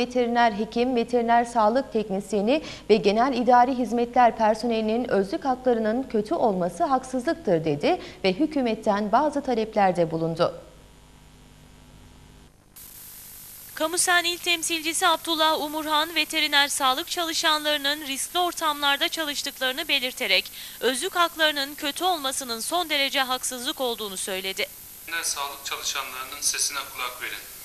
veteriner hekim, veteriner sağlık teknisyeni ve genel idari hizmetler personelinin özlük haklarının kötü olması haksızlıktır dedi ve hükümetten bazı taleplerde bulundu. Kamusen İl Temsilcisi Abdullah Umurhan veteriner sağlık çalışanlarının riskli ortamlarda çalıştıklarını belirterek özlük haklarının kötü olmasının son derece haksızlık olduğunu söyledi. Veteriner sağlık çalışanlarının sesine kulak verin.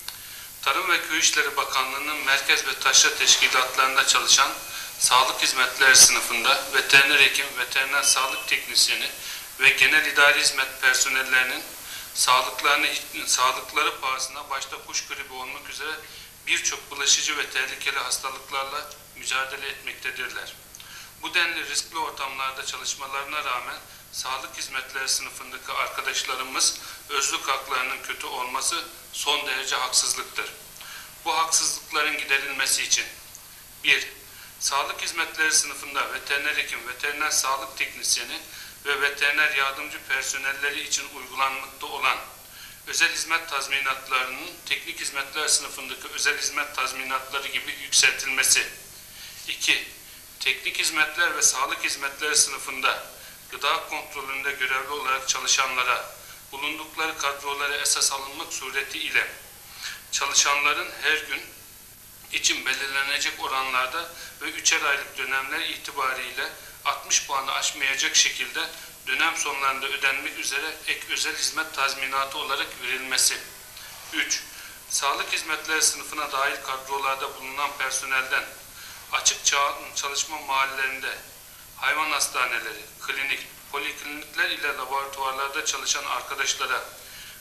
Tarım ve Köy İşleri Bakanlığı'nın merkez ve taşra teşkilatlarında çalışan sağlık hizmetleri sınıfında veteriner hekim, veteriner sağlık teknisyeni ve genel idari hizmet personellerinin sağlıklarını, sağlıkları pahasına başta kuş gribi olmak üzere birçok bulaşıcı ve tehlikeli hastalıklarla mücadele etmektedirler. Bu denli riskli ortamlarda çalışmalarına rağmen sağlık hizmetleri sınıfındaki arkadaşlarımız özlük haklarının kötü olması son derece haksızlıktır. Bu haksızlıkların giderilmesi için 1. Sağlık hizmetleri sınıfında veteriner hekim, veteriner sağlık teknisyeni ve veteriner yardımcı personelleri için uygulanmakta olan özel hizmet tazminatlarının teknik hizmetler sınıfındaki özel hizmet tazminatları gibi yükseltilmesi. 2. Teknik hizmetler ve sağlık hizmetleri sınıfında gıda kontrolünde görevli olarak çalışanlara bulundukları kadrolara esas alınmak sureti ile çalışanların her gün için belirlenecek oranlarda ve üçer aylık dönemler itibariyle 60 puanı aşmayacak şekilde dönem sonlarında ödenmek üzere ek özel hizmet tazminatı olarak verilmesi. 3. Sağlık hizmetleri sınıfına dahil kadrolarda bulunan personelden açık çalışma mahallelerinde hayvan hastaneleri, klinik, poliklinikler ile laboratuvarlarda çalışan arkadaşlara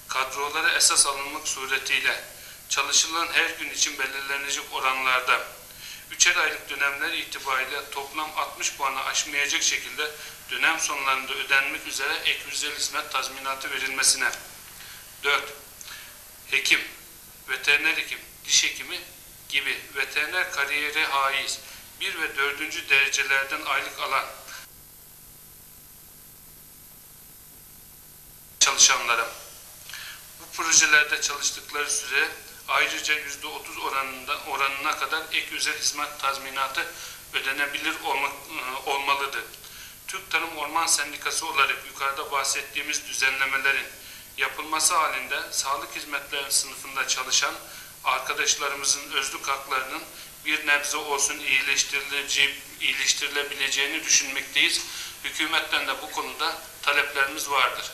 kadrolara esas alınmak suretiyle çalışılan her gün için belirlenecek oranlarda üçer aylık dönemler itibariyle toplam 60 puanı aşmayacak şekilde dönem sonlarında ödenmek üzere ek özel hizmet tazminatı verilmesine 4. Hekim, veteriner hekim, diş hekimi gibi veteriner kariyeri haiz 1 ve 4. derecelerden aylık alan çalışanlara bu projelerde çalıştıkları süre ayrıca yüzde otuz oranında oranına kadar ek özel hizmet tazminatı ödenebilir olma, e, olmalıdır. Türk Tarım Orman Sendikası olarak yukarıda bahsettiğimiz düzenlemelerin yapılması halinde sağlık hizmetleri sınıfında çalışan arkadaşlarımızın özlük haklarının bir nebze olsun iyileştirilebileceğini düşünmekteyiz. Hükümetten de bu konuda taleplerimiz vardır.